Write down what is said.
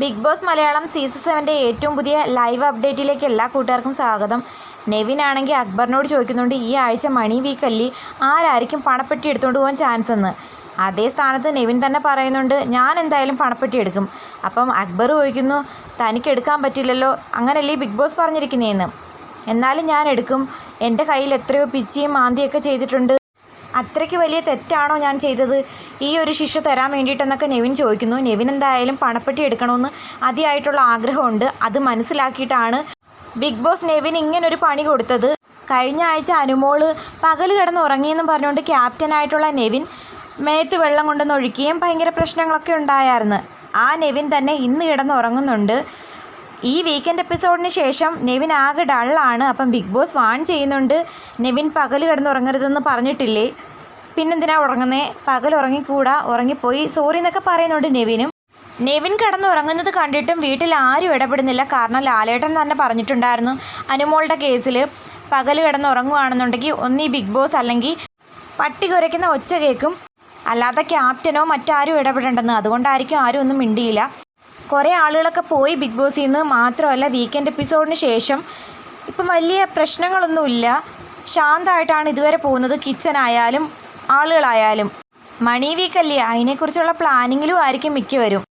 Big boss Malayalam season സെവന്റെ ഏറ്റവും പുതിയ ലൈവ് അപ്ഡേറ്റിലേക്ക് എല്ലാ കൂട്ടുകാർക്കും സ്വാഗതം. നെവിൻ ആണെങ്കിൽ അക്ബറിനോട് ചോദിക്കുന്നുണ്ട് ഈ ആഴ്ച മണി വീക്കല്ലി ആരായിരിക്കും പണപ്പെട്ടി എടുത്തുകൊണ്ട് പോകാൻ ചാൻസ് എന്ന്? അതേ സ്ഥാനത്ത് നെവിൻ തന്നെ പറയുന്നുണ്ട് ഞാൻ എന്തായാലും പണപ്പെട്ടി എടുക്കും. അപ്പം അക്ബർ ചോദിക്കുന്നു തനിക്ക് എടുക്കാൻ പറ്റില്ലല്ലോ അങ്ങനല്ലേ ബിഗ് ബോസ് പറഞ്ഞിരിക്കുന്നതെന്ന് എന്നാലും ഞാൻ എടുക്കും. എന്റെ കയ്യിൽ എത്രയോ പിച്ചിയും മാന്തിയൊക്കെ ചെയ്തിട്ടുണ്ട്. അത്രയ്ക്ക് വലിയ തെറ്റാണോ ഞാൻ ചെയ്തത്? ഈ ഒരു ശിക്ഷ തരാൻ വേണ്ടിയിട്ടെന്നൊക്കെ നെവിൻ ചോദിക്കുന്നു. നെവിൻ എന്തായാലും പണപ്പെട്ടി എടുക്കണമെന്ന് അതിയായിട്ടുള്ള ആഗ്രഹമുണ്ട്. അത് മനസ്സിലാക്കിയിട്ടാണ് ബിഗ് ബോസ് നെവിൻ ഇങ്ങനൊരു പണി കൊടുത്തത്. കഴിഞ്ഞ ആഴ്ച അനുമോൾ പകൽ കിടന്ന് ഉറങ്ങിയെന്നും പറഞ്ഞുകൊണ്ട് ക്യാപ്റ്റനായിട്ടുള്ള നെവിൻ മേത്ത് വെള്ളം കൊണ്ടുവന്ന് ഒഴിക്കുകയും ഭയങ്കര പ്രശ്നങ്ങളൊക്കെ ഉണ്ടായായിരുന്നു. ആ നെവിൻ തന്നെ ഇന്ന് കിടന്ന് ഉറങ്ങുന്നുണ്ട്. ഈ വീക്കെൻഡ് എപ്പിസോഡിന് ശേഷം നെവിൻ ആകെ ഡള്ളാണ് അപ്പം ബിഗ് ബോസ് വാൺ ചെയ്യുന്നുണ്ട്. നെവിൻ പകൽ കിടന്നുറങ്ങരുതെന്ന് പറഞ്ഞിട്ടില്ലേ? പിന്നെന്തിനാ ഉറങ്ങുന്നേ? പകൽ ഉറങ്ങിക്കൂടാ? ഉറങ്ങിപ്പോയി. സോറി എന്നൊക്കെ പറയുന്നുണ്ട് നെവിനും. നെവിൻ കിടന്നുറങ്ങുന്നത് കണ്ടിട്ടും വീട്ടിൽ ആരും ഇടപെടുന്നില്ല. കാരണം ലാലേട്ടൻ തന്നെ പറഞ്ഞിട്ടുണ്ടായിരുന്നു. അനുമോളുടെ കേസിൽ പകൽ കിടന്നുറങ്ങുകയാണെന്നുണ്ടെങ്കിൽ ഒന്നീ ബിഗ് ബോസ് അല്ലെങ്കിൽ പട്ടി കുരയ്ക്കുന്ന ഒച്ച കേൾക്കും അല്ലാതെ ക്യാപ്റ്റനോ മറ്റാരും ഇടപെടേണ്ടെന്ന്. അതുകൊണ്ടായിരിക്കും ആരും ഒന്നും മിണ്ടിയില്ല. കുറേ ആളുകളൊക്കെ പോയി ബിഗ് ബോസിൽ നിന്ന് മാത്രമല്ല വീക്കെൻഡ് എപ്പിസോഡിന് ശേഷം. ഇപ്പം വലിയ പ്രശ്നങ്ങളൊന്നുമില്ല. ശാന്തമായിട്ടാണ് ഇതുവരെ പോകുന്നത്. കിച്ചൺ ആയാലും ആളുകളായാലും. മണി വീക്കല്ലേ അതിനെക്കുറിച്ചുള്ള പ്ലാനിങ്ങിലും ആയിരിക്കും മിക്കവരും.